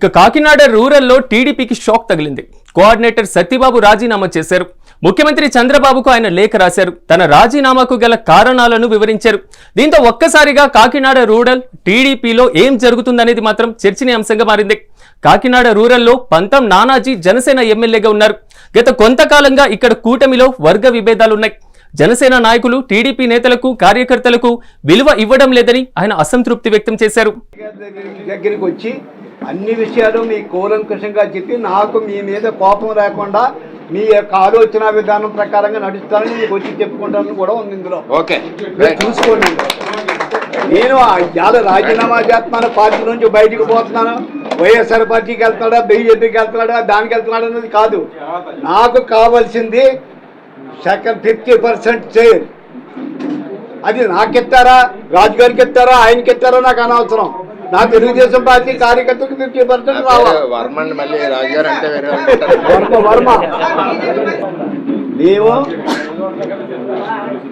ఇక కాకినాడ రూరల్లో టీడీపీకి షాక్ తగిలింది. కోఆర్డినేటర్ సత్యబాబు రాజీనామా చేశారు. ముఖ్యమంత్రి చంద్రబాబుకు ఆయన లేఖ రాశారు. తన రాజీనామాకు గల కారణాలను వివరించారు. దీంతో ఒక్కసారిగా కాకినాడ రూరల్ టీడీపీలో ఏం జరుగుతుందనేది మాత్రం చర్చనీయాంశంగా మారింది. కాకినాడ రూరల్లో పంతం నానాజీ జనసేన ఎమ్మెల్యేగా ఉన్నారు. గత కొంతకాలంగా ఇక్కడ కూటమిలో వర్గ విభేదాలున్నాయి. జనసేన నాయకులు టీడీపీ నేతలకు కార్యకర్తలకు విలువ ఇవ్వడం లేదని ఆయన అసంతృప్తి వ్యక్తం చేశారు. దగ్గరికి వచ్చి అన్ని విషయాలు మీ కూలంకషంగా చెప్పి నాకు మీ మీద కోపం లేకుండా మీ యొక్క ఆలోచన విధానం ప్రకారంగా నడుస్తానని మీకు వచ్చి చెప్పుకుంటానని కూడా ఉంది ఇందులో. ఓకే. చూసుకోండి. నేను ఇవాళ రాజీనామా చేస్తున్నాను పార్టీ నుంచి బయటికి పోతున్నాను వైఎస్ఆర్ పార్టీకి వెళ్తున్నాడా బీజేపీకి వెళ్తున్నాడా దానికి వెళ్తున్నాడా అనేది కాదు. నాకు కావాల్సింది సెకండ్ ఫిఫ్టీ పర్సెంట్ చైర్. అది నాకెత్తారా? రాజు గారికి ఎత్తారా? ఆయనకి ఎత్తారా? నాకు అనవసరం. నా తెలుగుదేశం పార్టీ కార్యకర్తలకు ఫిఫ్టీ పర్సెంట్ రావాలి వర్మండి మళ్ళీ రాజుగారు అంటే వేరే. వర్మ వర్మ. మేము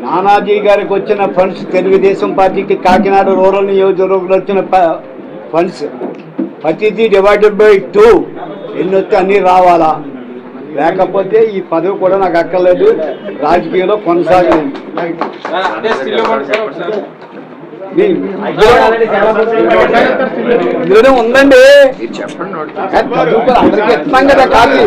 నానాజీ గారికి వచ్చిన ఫండ్స్ తెలుగుదేశం పార్టీకి కాకినాడ రూరల్ నియోజకవర్గంలో వచ్చిన ప- ఫండ్స్. ప్రతిదీ డివైడెడ్ బై టూ ఎన్ని వస్తే అన్నీ రావాలా? లేకపోతే ఈ పదవి కూడా నాకు అక్కర్లేదు. రాజకీయంలో కొనసాగలేదు ఇందులోనే ఉందండి. చెప్పండి అందరికీ కదా కాదు